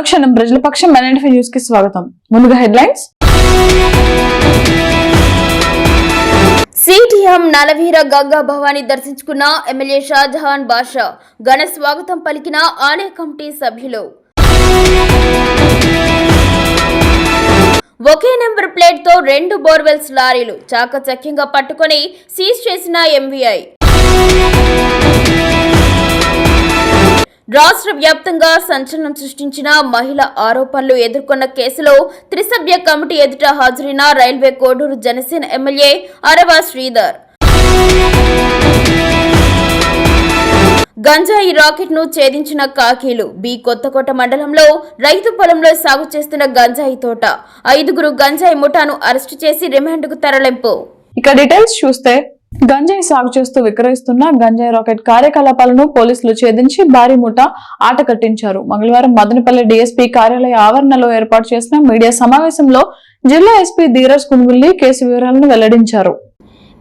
మరోక్షణం ప్రజల పక్షం న్యూస్కి స్వాగతం. ముందుగా హెడ్లైన్స్. సిటిఎం నలవీర గంగా భవాని దర్శించుకున్న ఎమ్మెల్యే షాజహాన్ బాషా ఘన స్వాగతం పలికిన ఆలయ కమిటీ సభ్యులు. ఒకే నెంబర్ ప్లేట్తో రెండు బోర్వెల్స్ లారీలు చాకచక్యంగా పట్టుకొని సీజ్ చేసిన ఎంవీఐ. రాష్ట్ర వ్యాప్తంగా సంచలనం సృష్టించిన మహిళ ఆరోపణలు ఎదుర్కొన్న కేసులో త్రిసభ్య కమిటీ ఎదుట హాజరైన రైల్వే కోడూరు జనసేన ఎమ్మెల్యే అరవ శ్రీధర్. గంజాయి రాకెట్ను ఛేదించిన కాకీలు బి కొత్తకోట మండలంలో రైతు పొలంలో సాగు చేస్తున్న గంజాయి తోట. ఐదుగురు గంజాయి ముఠాను అరెస్టు చేసి రిమాండ్కు తరలింపు. ఇక డీటెయిల్స్ చూస్తే గంజాయి సాగు చేస్తూ విక్రయిస్తున్న గంజాయి రాకెట్ కార్యకలాపాలను పోలీసులు ఛేదించి భారీ ముఠ ఆట కట్టించారు. మంగళవారం మదనపల్లి డీఎస్పీ కార్యాలయ ఆవరణలో ఏర్పాటు చేసిన మీడియా సమావేశంలో జిల్లా ఎస్పీ ధీరజ్ కున్గుల్లి కేసు వివరాలను వెల్లడించారు.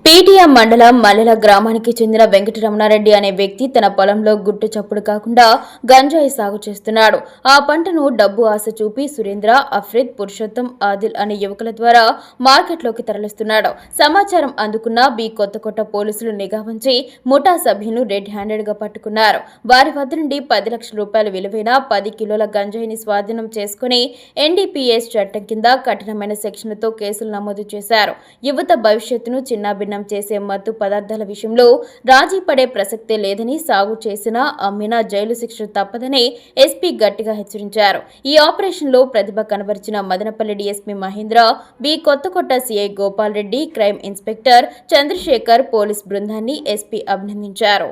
పీటీఎం మండలం మల్లెల గ్రామానికి చెందిన వెంకటరమణారెడ్డి అనే వ్యక్తి తన పొలంలో గుట్టు చప్పుడు కాకుండా గంజాయి సాగు చేస్తున్నాడు. ఆ పంటను డబ్బు ఆశ చూపి సురేంద్ర అఫ్రిద్ పురుషోత్తం ఆదిల్ అనే యువకుల ద్వారా మార్కెట్లోకి తరలిస్తున్నాడు. సమాచారం అందుకున్న బి కొత్తకోట పోలీసులు నిఘా ఉంచి ముఠా సభ్యులను రెడ్ హ్యాండెడ్గా పట్టుకున్నారు. వారి వద్ద నుండి పది లక్షల రూపాయల విలువైన పది కిలోల గంజాయిని స్వాధీనం చేసుకుని ఎన్డీపీఎస్ చట్టం కింద కఠినమైన సెక్షన్లతో కేసులు నమోదు చేశారు. యువత భవిష్యత్తును చిన్నాభిన్నం చేసే మత్తు పదార్థాల విషయంలో రాజీ పడే ప్రసక్తే లేదని సాగు చేసినా అమ్మినా జైలు శిక్ష తప్పదని ఎస్పీ గట్టిగా హెచ్చరించారు. ఈ ఆపరేషన్లో ప్రతిభ కనబరిచిన Madanapalle DSP Mahendra B Kothakota CI Gopal Reddy crime inspector Chandrasekhar police బృందాన్ని ఎస్పీ అభినందించారు.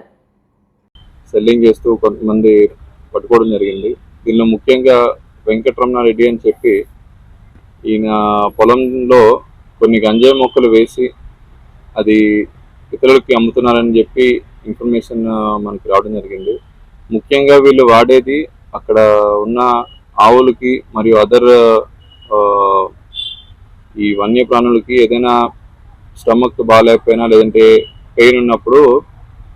సెల్లింగ్ చేస్తూ కొంతమంది పట్టుకోవడం జరిగింది. దీనిలో ముఖ్యంగా వెంకటరమణారెడ్డి అని చెప్పి ఈయన పొలంలో కొన్ని గంజాయి మొక్కలు వేసి అది ఇతరులకి అమ్ముతున్నారని చెప్పి ఇన్ఫర్మేషన్ మనకి రావడం జరిగింది. ముఖ్యంగా వీళ్ళు వాడేది అక్కడ ఉన్న ఆవులకి మరియు అదర్ ఈ వన్యప్రాణులకి ఏదైనా స్టమక్ బాగాలేకపోయినా లేదంటే పెయిన్ ఉన్నప్పుడు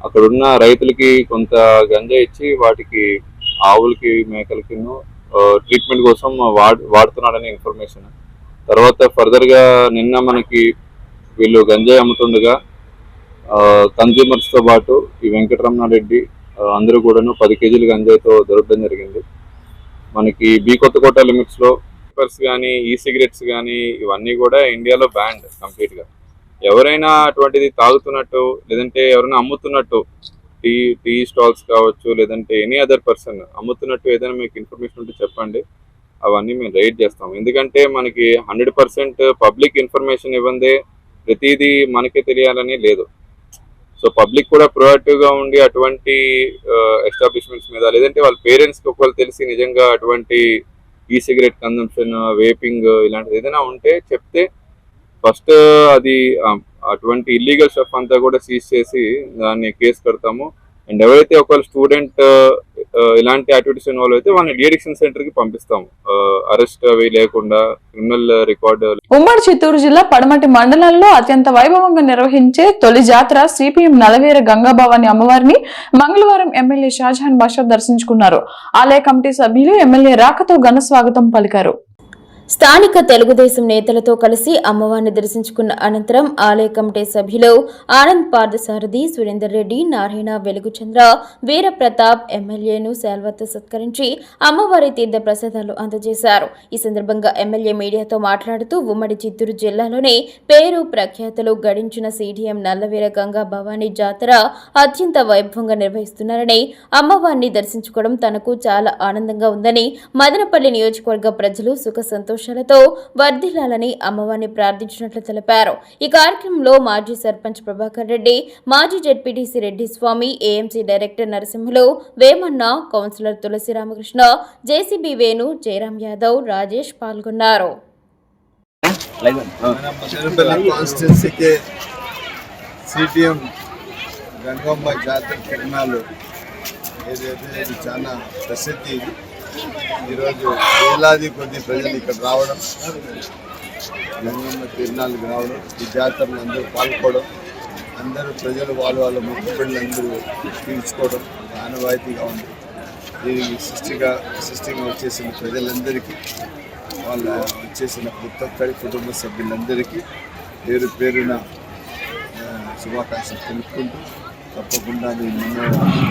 అక్కడ ఉన్న రైతులకి కొంత గంజా ఇచ్చి వాటికి ఆవులకి మేకలకి ట్రీట్మెంట్ కోసం వాడుతున్నాడనే ఇన్ఫర్మేషన్ తర్వాత ఫర్దర్గా నిన్న మనకి వీళ్ళు గంజాయి అమ్ముతుండగా కన్జ్యూమర్స్తో పాటు ఈ వెంకటరమణారెడ్డి రెడ్డి అందరూ కూడాను పది కేజీలు గంజాయితో దొరకడం జరిగింది. మనకి బీ కొత్తకోట లిమిట్స్లో పేపర్స్ కానీ ఈ సిగరెట్స్ కానీ ఇవన్నీ కూడా ఇండియాలో బ్యాండ్ కంప్లీట్గా. ఎవరైనా అటువంటిది తాగుతున్నట్టు లేదంటే ఎవరైనా అమ్ముతున్నట్టు టీ టీ స్టాల్స్ కావచ్చు లేదంటే ఎనీ అదర్ పర్సన్ అమ్ముతున్నట్టు ఏదైనా మీకు ఇన్ఫర్మేషన్ ఉంటే చెప్పండి. అవన్నీ మేము రైడ్ చేస్తాం. ఎందుకంటే మనకి హండ్రెడ్ పర్సెంట్ పబ్లిక్ ఇన్ఫర్మేషన్ ఇవ్వందే ప్రతిదీ మనకే తెలియాలని లేదు. సో పబ్లిక్ కూడా ప్రొయాక్టివ్గా ఉండి అటువంటి ఎస్టాబ్లిష్మెంట్స్ మీద లేదంటే వాళ్ళ పేరెంట్స్కి ఒకవేళ తెలిసి నిజంగా అటువంటి ఈ సిగరెట్ కన్జంప్షన్ వేపింగ్ ఇలాంటిది ఏదైనా ఉంటే చెప్తే ఫస్ట్ అది అటువంటి ఇల్లీగల్ షాప్ అంతా కూడా సీజ్ చేసి దాన్ని కేసు కడతాము. అండ్ ఎవరైతే ఒకవేళ స్టూడెంట్ ఇలాంటి యాక్టివిటీస్ ఇన్వాల్వ్ అయితే వాళ్ళని డిఎడిక్షన్ సెంటర్కి పంపిస్తాం అరెస్ట్ అవి లేకుండా క్రిమినల్ రికార్డు ఉమ్మడి చిత్తూరు జిల్లా పడమటి మండలంలో అత్యంత వైభవంగా నిర్వహించే తొలి జాతర సిపిఎం నలవేర గంగాభవాని అమ్మవారిని మంగళవారం ఎమ్మెల్యే షాజహాన్ బాషా దర్శించుకున్నారు. ఆలయ కమిటీ సభ్యులు ఎమ్మెల్యే రాకతో ఘన స్వాగతం పలికారు. స్థానిక తెలుగుదేశం నేతలతో కలిసి అమ్మవారిని దర్శించుకున్న అనంతరం ఆలయ కమిటీ సభ్యులు ఆనంద్ పార్థసారథి సురేందర్ రెడ్డి నారాయణ వెలుగుచంద్ర వీరప్రతాప్ ఎమ్మెల్యేను శాల్వతో సత్కరించి అమ్మవారి తీర్థ ప్రసాదాలు అందజేశారు. ఈ సందర్భంగా ఎమ్మెల్యే మీడియాతో మాట్లాడుతూ ఉమ్మడి చిత్తూరు జిల్లాలోనే పేరు ప్రఖ్యాతలు గడించిన సిడిఎం నల్లవీర గంగా భవానీ జాతర అత్యంత వైభవంగా నిర్వహిస్తున్నారని అమ్మవారిని దర్శించుకోవడం తనకు చాలా ఆనందంగా ఉందని మదనపల్లి నియోజకవర్గ ప్రజలు సుఖ సంతోషాలతో వర్ధిల్లాలని అమ్మవారిని ప్రార్థించినట్లు తెలిపారు. ఈ కార్యక్రమంలో మాజీ సర్పంచ్ ప్రభాకర్ రెడ్డి మాజీ ZPTC Reddy Swamy AMC director Narasimhulu Vemanna councillor Tulasi Ramakrishna JCB Venu Jayaram Yadav Rajesh పాల్గొన్నారు. సిటిఎం గంగమ్మ జాతర తిరణాలు ఏదైతే చాలా ప్రసిద్ధి ఈరోజు వేలాది కొద్ది ప్రజలు ఇక్కడ రావడం గంగమ్మ తిరునాళ్ళకి రావడం ఈ జాతరలు అందరూ పాల్గొడం అందరూ ప్రజలు వాళ్ళ వాళ్ళ మొక్కుబడులు అందరూ తీర్చుకోవడం ఆనవాయితీగా ఉంది. దీనికి సృష్టిగా సృష్టిగా వచ్చేసిన ప్రజలందరికీ వాళ్ళ వచ్చేసిన ప్రతి ఒక్కరి కుటుంబ సభ్యులందరికీ పేరు పేరున శుభాకాంక్షలు తెలుపుకుంటూ తప్పకుండా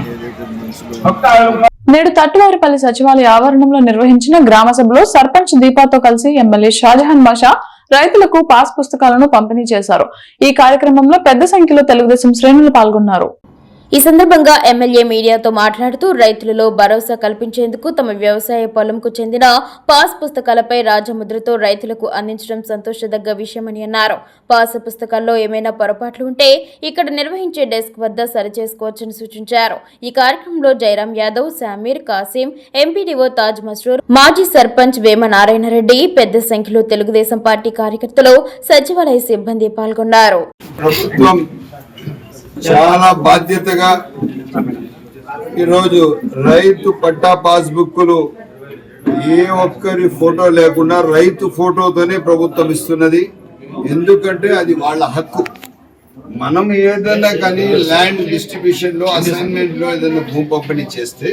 ఏదైతే మనసులో నేడు తట్టువారిపల్లి సచివాలయ ఆవరణంలో నిర్వహించిన గ్రామ సభలో సర్పంచ్ దీపాతో కలిసి ఎమ్మెల్యే షాజహాన్ బాషా రైతులకు పాస్ పుస్తకాలను పంపిణీ చేశారు. ఈ కార్యక్రమంలో పెద్ద సంఖ్యలో తెలుగుదేశం శ్రేణులు పాల్గొన్నారు. ఈ సందర్భంగా ఎమ్మెల్యే మీడియాతో మాట్లాడుతూ రైతులలో భరోసా కల్పించేందుకు తమ వ్యవసాయ పొలంకు చెందిన పాస్ పుస్తకాలపై రాజముద్రతో రైతులకు అందించడం సంతోషదగ్గ విషయమని అన్నారు. పాస్ పుస్తకాల్లో ఏమైనా పొరపాట్లు ఉంటే ఇక్కడ నిర్వహించే డెస్క్ వద్ద సరిచేసుకోవచ్చని సూచించారు. ఈ కార్యక్రమంలో జైరాం యాదవ్ సమీర్ కాసిం ఎంపీడీఓ తాజ్ మస్రూర్ మాజీ సర్పంచ్ వేమ నారాయణరెడ్డి పెద్ద సంఖ్యలో తెలుగుదేశం పార్టీ కార్యకర్తలు సచివాలయ సిబ్బంది పాల్గొన్నారు. చాలా బాధ్యతగా ఈరోజు రైతు పట్టా పాస్బుక్లు ఏ ఒక్కరి ఫోటో లేకుండా రైతు ఫోటోతోనే ప్రభుత్వం ఇస్తున్నది. ఎందుకంటే అది వాళ్ళ హక్కు. మనం ఏదైనా కానీ ల్యాండ్ డిస్ట్రిబ్యూషన్లో అసైన్మెంట్లో ఏదైనా భూ పంపిణీ చేస్తే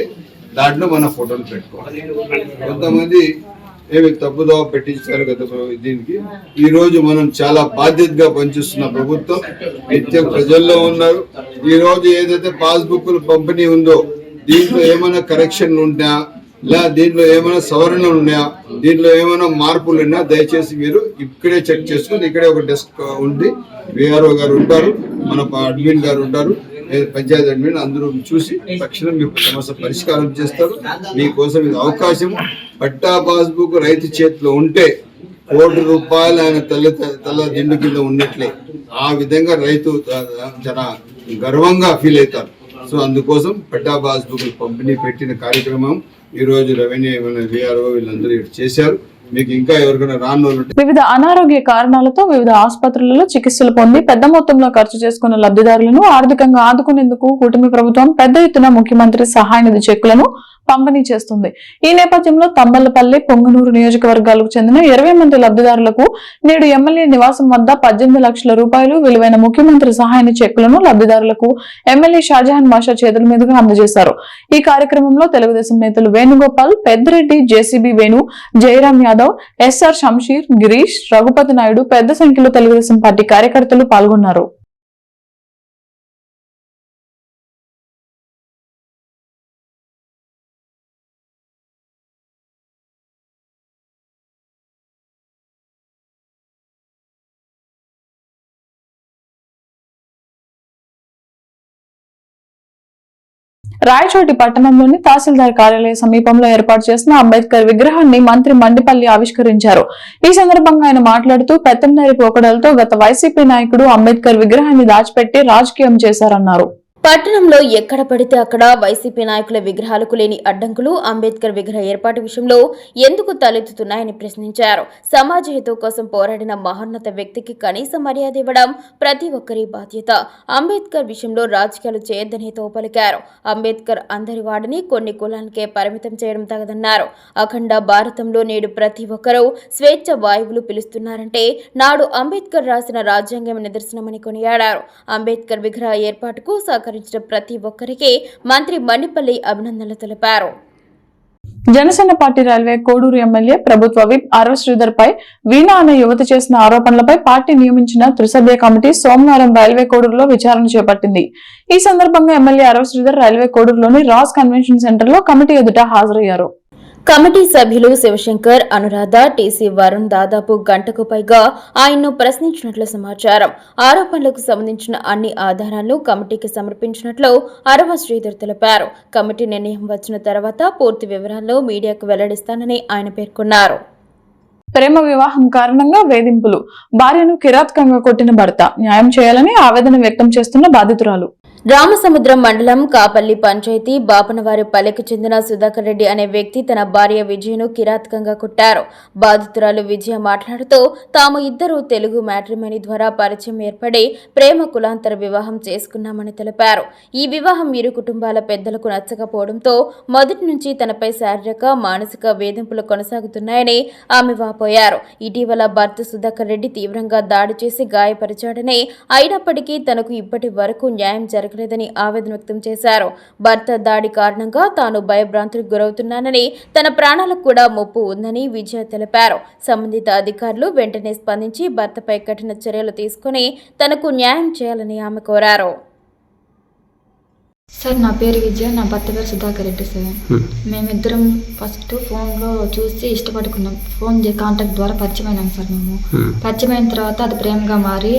దాంట్లో మన ఫోటోలు పెట్టుకోవాలి. కొంతమంది ఏమి తప్పుదోవ పెట్టించారు కదా దీనికి? ఈ రోజు మనం చాలా బాధ్యతగా పనిచేస్తున్న ప్రభుత్వం నిత్యం ప్రజల్లో ఉన్నారు. ఈ రోజు ఏదైతే పాస్బుక్లు పంపిణీ ఉందో దీంట్లో ఏమైనా కరెక్షన్లు ఉంటాయా లేదా దీంట్లో ఏమైనా సవరణలు ఉన్నాయా? దీంట్లో ఏమైనా మార్పులు ఉన్నా దయచేసి మీరు ఇక్కడే చెక్ చేసుకుని ఇక్కడే ఒక డెస్క్ ఉంది. విఆర్ఓ గారు ఉంటారు మన అడ్మిన్ గారు ఉంటారు. పంచాయతీ అడ్మిన్ అందరూ చూసి తక్షణం మీ సమస్య పరిష్కారం చేస్తారు. మీకోసం ఇది అవకాశం. పట్టా పాస్బుక్ రైతు చేతిలో ఉంటే కోటి రూపాయలు ఆయన తల్లి తల దిండు కింద ఉన్నట్లే. ఆ విధంగా రైతు చాలా గర్వంగా ఫీల్ అవుతారు. సో అందుకోసం పట్టా పాస్బుక్ పంపిణీ పెట్టిన కార్యక్రమం ఈ రోజు రెవెన్యూ విఆర్ఓ వీళ్ళందరూ చేశారు. మీకు ఇంకా ఎవరికైనా రాని వివిధ అనారోగ్య కారణాలతో వివిధ ఆసుపత్రులలో చికిత్సలు పొంది పెద్ద మొత్తంలో ఖర్చు చేసుకున్న లబ్ధిదారులను ఆర్థికంగా ఆదుకునేందుకు కూటమి ప్రభుత్వం పెద్ద ఎత్తున ముఖ్యమంత్రి సహాయ నిధి చెక్కులను పంపిణీ చేస్తుంది. ఈ నేపథ్యంలో తంబలపల్లి పొంగనూరు నియోజకవర్గాలకు చెందిన ఇరవై మంది లబ్ధిదారులకు నేడు ఎమ్మెల్యే నివాసం వద్ద పద్దెనిమిది లక్షల రూపాయలు విలువైన ముఖ్యమంత్రి సహాయని చెక్కులను లబ్ధిదారులకు ఎమ్మెల్యే షాజహాన్ బాషా చేతుల మీదుగా అందజేశారు. ఈ కార్యక్రమంలో తెలుగుదేశం నేతలు వేణుగోపాల్ పెద్దిరెడ్డి జేసీబీ వేణు జయరాం యాదవ్ ఎస్ఆర్ షంషీర్ గిరీష్ రఘుపతి నాయుడు పెద్ద సంఖ్యలో తెలుగుదేశం పార్టీ కార్యకర్తలు పాల్గొన్నారు. రాయచోటి పట్టణంలోని తహసీల్దార్ కార్యాలయ సమీపంలో ఏర్పాటు చేసిన అంబేద్కర్ విగ్రహాన్ని మంత్రి మండిపల్లి ఆవిష్కరించారు. ఈ సందర్భంగా ఆయన మాట్లాడుతూ పెత్తందారి పోకడలతో గత వైసీపీ నాయకుడు అంబేద్కర్ విగ్రహాన్ని దాచిపెట్టి రాజకీయం చేశారన్నారు. పట్టణంలో ఎక్కడ పడితే అక్కడ వైసీపీ నాయకుల విగ్రహాలకు లేని అడ్డంకులు అంబేద్కర్ విగ్రహ ఏర్పాటు విషయంలో ఎందుకు తలెత్తుతున్నాయని ప్రశ్నించారు. సమాజ హితం కోసం పోరాడిన మహోన్నత వ్యక్తికి కనీస మర్యాద ఇవ్వడం ప్రతి ఒక్కరి బాధ్యత. అంబేద్కర్ విషయంలో రాజకీయాలు చేయొద్దని పలికారు అంబేద్కర్ అందరి వాడిని కొన్ని కులానికే పరిమితం చేయడం తగదన్నారు. అఖండ భారతంలో నేడు ప్రతి ఒక్కరూ స్వేచ్ఛ వాయువులు పిలుస్తున్నారంటే నాడు అంబేద్కర్ రాసిన రాజ్యాంగం నిదర్శనమని కొనియాడారు. అంబేద్కర్ విగ్రహ ఏర్పాటుకు సహకరించిన ప్రతి ఒక్కరికి మంత్రి మణిపల్లి అభినందనలు తెలిపారు. Janasena party railway Koduru MLA ప్రభుత్వ విప్ అరవ శ్రీధర్ పై వీణా అనే యువతి చేసిన ఆరోపణలపై పార్టీ నియమించిన త్రిసభ్య కమిటీ సోమవారం రైల్వే కోడూరులో విచారణ చేపట్టింది. ఈ సందర్భంగా ఎమ్మెల్యే అరవ శ్రీధర్ రైల్వే కోడూరులోని రాస్ కన్వెన్షన్ సెంటర్లో కమిటీ ఎదుట హాజరయ్యారు. కమిటీ సభ్యులు శివశంకర్ అనురాధ టీసీ వరుణ్ దాదాపు గంటకు పైగా ఆయన్ను ప్రశ్నించినట్లు సమాచారం. ఆరోపణలకు సంబంధించిన అన్ని ఆధారాలను కమిటీకి సమర్పించినట్లు అరవ శ్రీధర్ తెలిపారు. కమిటీ నిర్ణయం వచ్చిన తర్వాత పూర్తి వివరాలను మీడియాకు వెల్లడిస్తానని ఆయన పేర్కొన్నారు. ప్రేమ వివాహం కారణంగా వేధింపులు. భార్యను కిరాతకంగా కొట్టిన భర్త న్యాయం చేయాలని ఆవేదన వ్యక్తం చేస్తున్న బాధితురాలు. రామసముద్రం మండలం కాపల్లి పంచాయతీ బాపనవారి పల్లెకు చెందిన సుధాకర్ రెడ్డి అనే వ్యక్తి తన భార్య విజయను కిరాతకంగా కొట్టారు. బాధితురాలు విజయ మాట్లాడుతూ తాము ఇద్దరు తెలుగు మ్యాట్రిమనీ ద్వారా పరిచయం ఏర్పడి ప్రేమ కులాంతర వివాహం చేసుకున్నామని తెలిపారు. ఈ వివాహం ఇరు కుటుంబాల పెద్దలకు నచ్చకపోవడంతో మొదటి నుంచి తనపై శారీరక మానసిక వేధింపులు కొనసాగుతున్నాయని ఆమె వాపోయారు. ఇటీవల భర్త సుధాకర్ రెడ్డి తీవ్రంగా దాడి చేసి గాయపరిచాడని అయినప్పటికీ తనకు ఇప్పటి వరకు న్యాయం జరగలేదు. జరగలేదని ఆవేదన వ్యక్తం చేశారు. భర్త దాడి కారణంగా తాను భయభ్రాంతులకు గురవుతున్నానని తన ప్రాణాలకు కూడా ముప్పు ఉందని విజయ తెలిపారు. సంబంధిత అధికారులు వెంటనే స్పందించి భర్తపై కఠిన చర్యలు తీసుకుని తనకు న్యాయం చేయాలని ఆమె కోరారు. సార్ నా పేరు విజయ నా భర్త పేరు సుధాకర్ రెడ్డి సార్. మేమిద్దరం ఫస్ట్ ఫోన్లో చూసి ఇష్టపడుకున్నాం. ఫోన్ కాంటాక్ట్ ద్వారా పరిచయం అయినాం సార్ మేము. పరిచయం అయిన తర్వాత అది ప్రేమగా మారి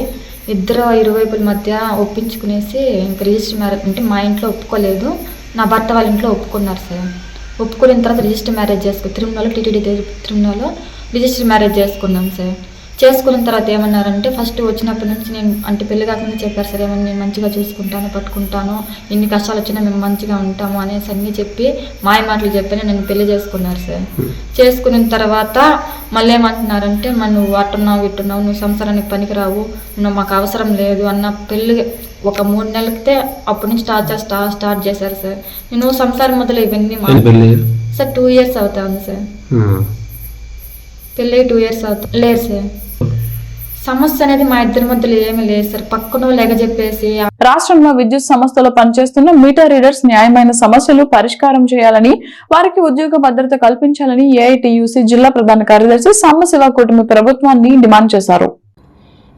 ఇద్దరు ఇరువైపుల మధ్య ఒప్పించుకునేసి ఇంకా రిజిస్టర్ మ్యారేజ్ అంటే మా ఇంట్లో ఒప్పుకోలేదు. నా భర్త వాళ్ళ ఇంట్లో ఒప్పుకున్నారు సార్. ఒప్పుకున్న తర్వాత రిజిస్టర్ మ్యారేజ్ చేసుకు తిరుమలలో టీటీడీ తిరుమలలో రిజిస్టర్ మ్యారేజ్ చేసుకున్నాం సార్. చేసుకున్న తర్వాత ఏమన్నారంటే ఫస్ట్ వచ్చినప్పటి నుంచి నేను అంటే పెళ్ళి కాకుండా చెప్పారు సరే ఏమన్నా నేను మంచిగా చూసుకుంటాను పట్టుకుంటాను ఎన్ని కష్టాలు వచ్చినా మేము మంచిగా ఉంటాము అనేసి అన్నీ చెప్పి మాయ మాటలు చెప్పి నేను పెళ్ళి చేసుకున్నారు సార్. చేసుకున్న తర్వాత మళ్ళీ ఏమంటున్నారంటే మన నువ్వు అట్టున్నావు ఇట్టున్నావు నువ్వు సంసారానికి పనికిరావు నువ్వు మాకు అవసరం లేదు అన్న పెళ్ళి ఒక మూడు నెలలకితే అప్పటి నుంచి స్టార్ట్ చేస్తా స్టార్ట్ చేశారు సార్. నేను సంసారం మొదలు ఇవన్నీ పెళ్ళి సార్ టూ ఇయర్స్ అవుతా ఉంది సార్. పెళ్ళి టూ ఇయర్స్ అవుతా లేదు సార్. సమస్య అనేది మా ఇద్దరి మధ్యలో ఏమీ లేదు సార్. పక్కన లెగ చెప్పేసి రాష్ట్రంలో విద్యుత్ సంస్థలో పనిచేస్తున్న మీటర్ రీడర్స్ న్యాయమైన సమస్యలు పరిష్కారం చేయాలని వారికి ఉద్యోగ భద్రత కల్పించాలని ఏఐటియుసి జిల్లా ప్రధాన కార్యదర్శి సాంబశివ కూటమి ప్రభుత్వాన్ని డిమాండ్ చేశారు.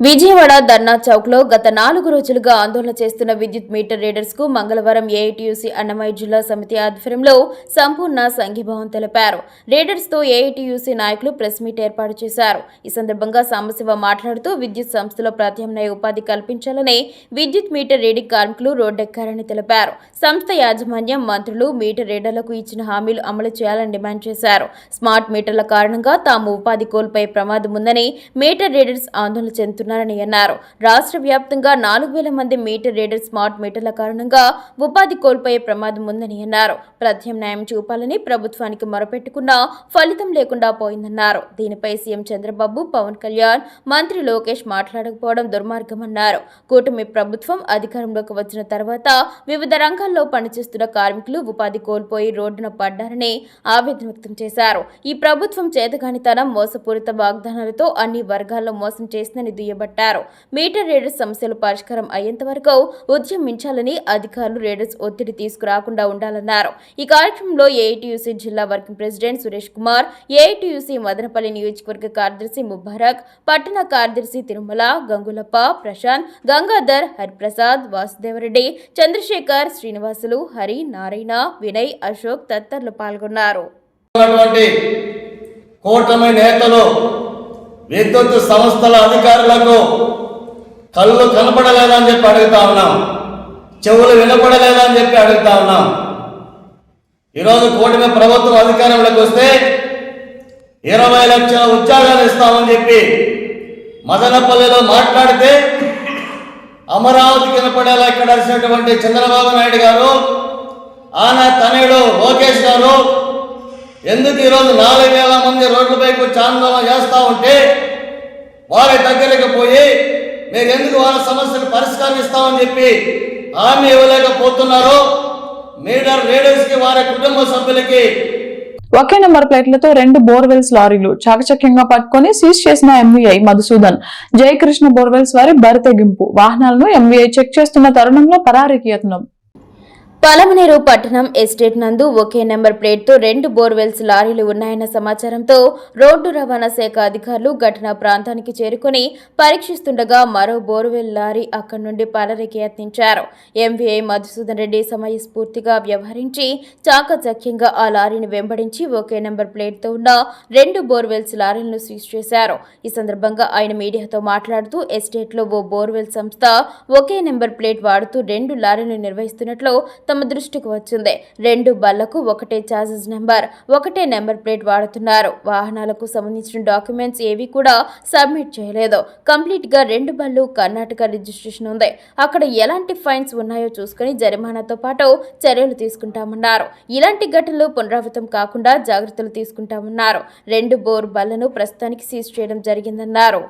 విజయవాడ ధర్నా చౌక్లో గత నాలుగు రోజులుగా ఆందోళన చేస్తున్న విద్యుత్ మీటర్ రీడర్స్కు మంగళవారం ఏఐటీయూసీ అన్నమయ్య జిల్లా సమితి ఆధ్వర్యంలో సంపూర్ణ సంఘీభావం తెలిపారు. రీడర్స్తో ఏఐటీయూసీ నాయకులు ప్రెస్ మీట్ ఏర్పాటు చేశారు. ఈ సందర్భంగా సాంబశివ మాట్లాడుతూ విద్యుత్ సంస్థలో ప్రత్యామ్నాయ ఉపాధి కల్పించాలని విద్యుత్ మీటర్ రీడింగ్ కార్మికులు రోడ్డెక్కారని తెలిపారు. సంస్థ యాజమాన్యం మంత్రులు మీటర్ రీడర్లకు ఇచ్చిన హామీలు అమలు చేయాలని డిమాండ్ చేశారు. స్మార్ట్ మీటర్ల కారణంగా తాము ఉపాధి కోల్పోయే ప్రమాదం ఉందని మీటర్ రీడర్స్ ఆందోళన చేస్తున్నారని అన్నారు. రాష్ట్ర వ్యాప్తంగా నాలుగు వేల మంది మీటర్ రీడర్ స్మార్ట్ మీటర్ల కారణంగా ఉపాధి కోల్పోయే ప్రమాదం ఉందని అన్నారు. ప్రత్యామ్నాయం చూపాలని ప్రభుత్వానికి మొరపెట్టుకున్నా ఫలితం లేకుండా పోయిందన్నారు. దీనిపై సీఎం చంద్రబాబు పవన్ కళ్యాణ్ మంత్రి లోకేష్ మాట్లాడకపోవడం దుర్మార్గమన్నారు. కూటమి ప్రభుత్వం అధికారంలోకి వచ్చిన తర్వాత వివిధ రంగాల్లో పనిచేస్తున్న కార్మికులు ఉపాధి కోల్పోయి రోడ్డున పడ్డారని ఆవేదన వ్యక్తం చేశారు. ఈ ప్రభుత్వం చేతగానితనం మోసపూరిత వాగ్దానాలతో అన్ని వర్గాల్లో మోసం చేసిందని చేయబట్టారు. మీటర్ రేడర్స్ సమస్యలు పరిష్కారం అయ్యేంత వరకు ఉద్యమించాలని అధికారులు రేడర్స్ ఒత్తిడి తీసుకురాకుండా ఉండాలన్నారు. ఈ కార్యక్రమంలో ఏఐటియుసి జిల్లా working president Suresh Kumar AITUC Madanapalle నియోజకవర్గ కార్యదర్శి ముబారక్ పట్టణ కార్యదర్శి తిరుమల గంగులప్ప ప్రశాంత్ గంగాధర్ హరిప్రసాద్ వాసుదేవరెడ్డి చంద్రశేఖర్ శ్రీనివాసులు హరి నారాయణ వినయ్ అశోక్ తదితరులు పాల్గొన్నారు. ఉన్నటువంటి నేతలు విద్యుత్ సంస్థల అధికారులకు కళ్ళు కనపడలేదని చెప్పి అడుగుతా ఉన్నాం. చెవులు వినపడలేదని చెప్పి అడుగుతా ఉన్నాం. ఈరోజు కూటమి ప్రభుత్వం అధికారంలోకి వస్తే ఇరవై లక్షల ఉద్యోగాలు ఇస్తామని చెప్పి మదనపల్లిలో మాట్లాడితే అమరావతి కనపడేలా ఇక్కడ చంద్రబాబు నాయుడు గారు ఆయన తనయుడు లోకేష్ గారు ఎందుకు ఈరోజు నాలుగు వేల మంది రోడ్లపైకి వచ్చి ఆందోళన చేస్తూ ఉంటే వారి దగ్గరికి పోయి మీరు ఎందుకు వాళ్ళ సమస్యలు పరిష్కరిస్తామని చెప్పి హామీ ఇవ్వలేకపోతున్నారు మీడర్ రీడర్స్కి వారి కుటుంబ సభ్యులకి ఒకే నెంబర్ ప్లేట్లతో రెండు బోర్వెల్స్ లారీలు చాకచక్యంగా పట్టుకొని సీజ్ చేసిన ఎంవీఐ మధుసూదన్ జయకృష్ణ బోర్వెల్స్ వారి బరితెగింపు. వాహనాలను ఎంవీఐ చెక్ చేస్తున్న తరుణంలో పరారీకి యత్నం. పలమనేరు పట్టణం ఎస్టేట్ నందు ఒకే నెంబర్ ప్లేట్తో రెండు బోర్వెల్స్ లారీలు ఉన్నాయన్న సమాచారంతో రోడ్డు రవాణా శాఖ అధికారులు ఘటనా ప్రాంతానికి చేరుకుని పరీక్షిస్తుండగా మరో బోర్వెల్ లారీ అక్కడి నుండి పలరికి యత్నించారు ఎంవీఐ మధుసూదన్ రెడ్డి సమయస్ఫూర్తిగా వ్యవహరించి చాకచక్యంగా ఆ లారీని వెంబడించి ఒకే నెంబర్ ప్లేట్తో ఉన్న రెండు బోర్వెల్స్ లారీలను సీజ్ చేశారు. ఈ సందర్భంగా ఆయన మీడియాతో మాట్లాడుతూ ఎస్టేట్లో ఓ బోర్వెల్ సంస్థ ఒకే నెంబర్ ప్లేట్ వాడుతూ రెండు లారీలు నిర్వహిస్తున్నట్లు తమ దృష్టికి వచ్చింది. రెండు బళ్ళకు ఒకటే ఛార్జెస్ నెంబర్ ఒకటే నెంబర్ ప్లేట్ వాడుతున్నారు. వాహనాలకు సంబంధించిన డాక్యుమెంట్స్ ఏవి కూడా సబ్మిట్ చేయలేదు. కంప్లీట్గా రెండు బళ్ళు కర్ణాటక రిజిస్ట్రేషన్ ఉంది. అక్కడ ఎలాంటి ఫైన్స్ ఉన్నాయో చూసుకుని జరిమానాతో పాటు చర్యలు తీసుకుంటామన్నారు. ఇలాంటి ఘటనలు పునరావృతం కాకుండా జాగ్రత్తలు తీసుకుంటామన్నారు. రెండు బోర్ బళ్ళను ప్రస్తుతానికి సీజ్ చేయడం జరిగిందన్నారు.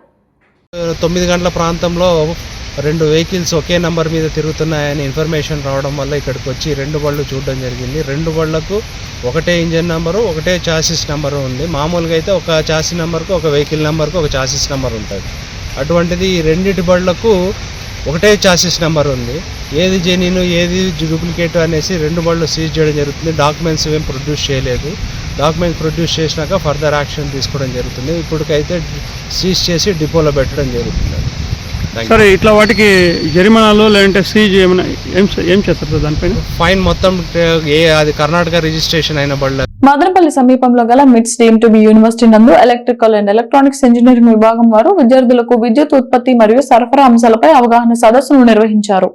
తొమ్మిది గంటల ప్రాంతంలో రెండు వెహికల్స్ ఒకే నంబర్ మీద తిరుగుతున్నాయని ఇన్ఫర్మేషన్ రావడం వల్ల ఇక్కడికి వచ్చి రెండు బళ్ళు చూడడం జరిగింది. రెండు బళ్ళకు ఒకటే ఇంజన్ నెంబరు ఒకటే చాసిస్ నెంబరు ఉంది. మామూలుగా అయితే ఒక చాసిస్ నెంబర్కు ఒక వెహికల్ నెంబర్కు ఒక చాసిస్ నెంబర్ ఉంటుంది. అటువంటిది ఈ రెండిటి బళ్ళకు ఒకటే చాసిస్ నెంబర్ ఉంది. ఏది జెన్యున్ ఏది డూప్లికేట్ అనేసి రెండు బళ్ళు సీజ్ చేయడం జరుగుతుంది. డాక్యుమెంట్స్ ఏం ప్రొడ్యూస్ చేయలేదు. డాక్యుమెంట్ ప్రొడ్యూస్ చేసినాక ఫర్దర్ యాక్షన్ తీసుకోవడం జరుగుతుంది. ఇప్పటికైతే సీజ్ చేసి డిపోలో పెట్టడం జరుగుతుంది. సరే ఇట్లా వాటికి జరిమానాలు లేదంటే సీజ్ ఏమైనా ఏం ఏం చేస్తారు సార్ దానిపైన? ఫైన్ మొత్తం ఏ అది కర్ణాటక రిజిస్ట్రేషన్ అయిన బళ్ళ మదనపల్లి సమీపంలో గల MITS deem to be university నందు ఎలక్ట్రికల్ అండ్ ఎలక్ట్రానిక్స్ ఇంజనీరింగ్ విభాగం వారు విద్యార్థులకు విద్యుత్ ఉత్పత్తి మరియు సరఫరా అంశాలపై అవగాహన సదస్సును నిర్వహించారు.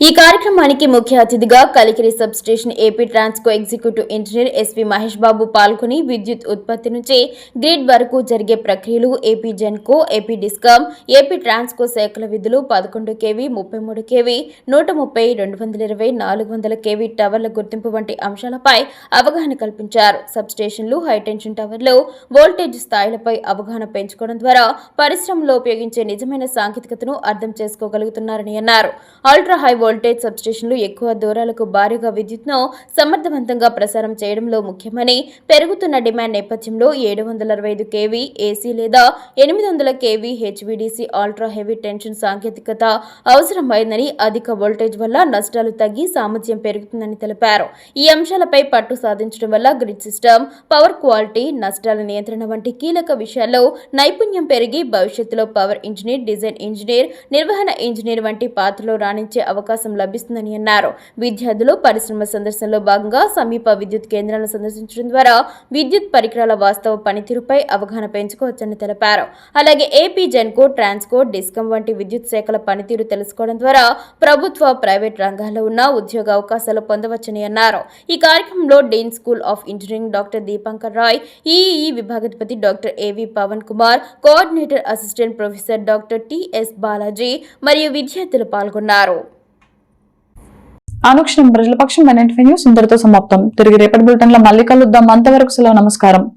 ఈ కార్యక్రమానికి ముఖ్య అతిథిగా Kalikiri substation AP Transco executive engineer SV Mahesh Babu పాల్గొని విద్యుత్ ఉత్పత్తి నుంచి గ్రిడ్ వరకు జరిగే ప్రక్రియలు AP Genco AP Discom AP Transco శాఖల విధులు పదకొండు కేవీ ముప్పై మూడు కేవీ నూట ముప్పై రెండు వందల ఇరవై నాలుగు వందల కేవీ టవర్ల గుర్తింపు వంటి అంశాలపై అవగాహన కల్పించారు. సబ్స్టేషన్లు హైటెన్షన్ టవర్లు వోల్టేజ్ స్థాయిలపై అవగాహన పెంచుకోవడం ద్వారా పరిశ్రమలో ఉపయోగించే నిజమైన సాంకేతికతను అర్థం చేసుకోగలుగుతున్నారని అన్నారు. అల్ట్రా హై వోల్టేజ్ సబ్స్టేషన్లు ఎక్కువ దూరాలకు భారీగా విద్యుత్ను సమర్థవంతంగా ప్రసారం చేయడంలో ముఖ్యమని పెరుగుతున్న డిమాండ్ నేపథ్యంలో ఏడు వందల అరవై ఐదు కేవీ ఏసీ లేదా ఎనిమిది వందల KV HVDC ultra heavy tension సాంకేతికత అవసరమైందని అధిక వోల్టేజ్ వల్ల నష్టాలు తగ్గి సామర్థ్యం పెరుగుతుందని తెలిపారు. ఈ అంశాలపై పట్టు సాధించడం వల్ల గ్రిడ్ సిస్టమ్ పవర్ క్వాలిటీ నష్టాల నియంత్రణ వంటి కీలక విషయాల్లో నైపుణ్యం పెరిగి భవిష్యత్తులో పవర్ ఇంజనీర్ డిజైన్ ఇంజనీర్ నిర్వహణ ఇంజనీర్ వంటి పాత్రలో రాణించే అవకాశం లభిస్తుందని అన్నారు. విద్యార్థులు పరిశ్రమ సందర్శనలో భాగంగా సమీప విద్యుత్ కేంద్రాలను సందర్శించడం ద్వారా విద్యుత్ పరికరాల వాస్తవ పనితీరుపై అవగాహన పెంచుకోవచ్చని తెలిపారు. అలాగే ఏపీ జెన్కో ట్రాన్స్కో డిస్కమ్ వంటి విద్యుత్ శాఖల పనితీరు తెలుసుకోవడం ద్వారా ప్రభుత్వ ప్రైవేట్ రంగాల్లో ఉన్న ఉద్యోగ అవకాశాలు పొందవచ్చని అన్నారు. ఈ కార్యక్రమంలో dean school of engineering doctor Deepankar Roy EE విభాగాధిపతి doctor AV Pavan Kumar coordinator assistant professor doctor TS Balaji మరియు విద్యార్థులు పాల్గొన్నారు. అనుక్షణం ప్రజల పక్షం న్యూస్ ఇంతటితో సమాప్తం. తిరిగి రేపటి బులెటిన్లో మళ్ళీ కలుద్దాం. అంతవరకు సెలవు. నమస్కారం.